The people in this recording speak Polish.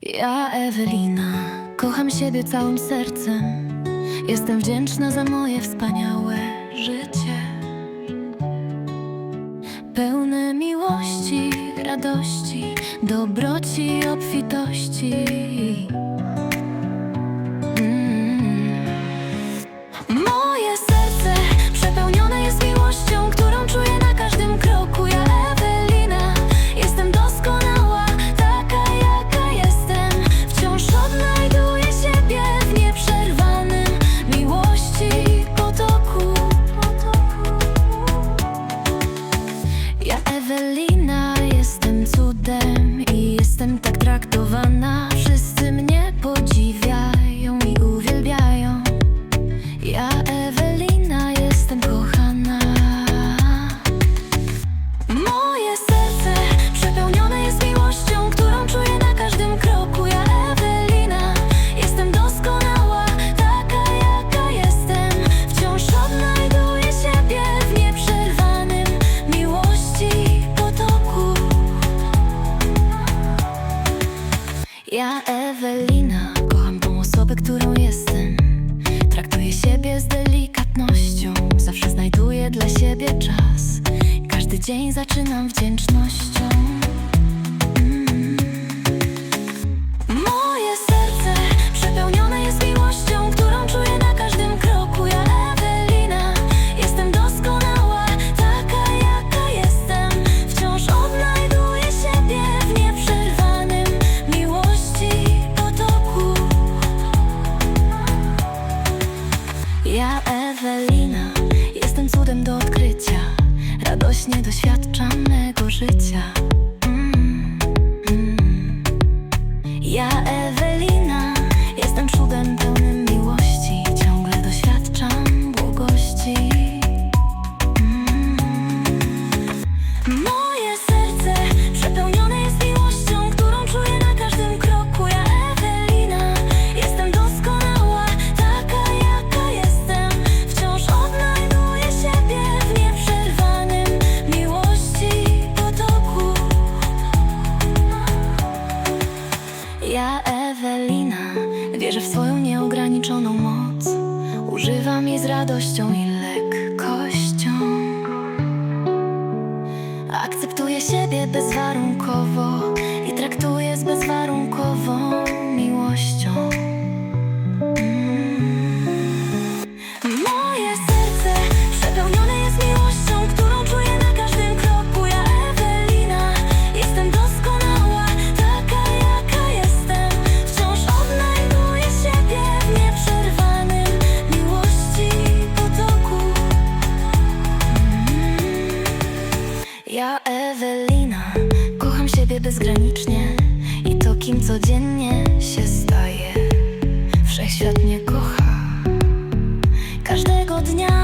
Ja, Ewelina, kocham siebie całym sercem. Jestem wdzięczna za moje wspaniałe życie. Pełne miłości, radości, dobroci i obfitości. Ja Ewelina Kocham tą osobę, którą jestem. Traktuję siebie z delikatnością Zawsze znajduję dla siebie czas. Każdy dzień zaczynam wdzięcznością. Ja, Ewelina, wierzę w swoją nieograniczoną moc. Używam jej z radością i lekkością. Akceptuję siebie bezwarunkowo. Ewelina Kocham siebie bezgranicznie I to kim codziennie się staje Wszechświat mnie kocha. Każdego dnia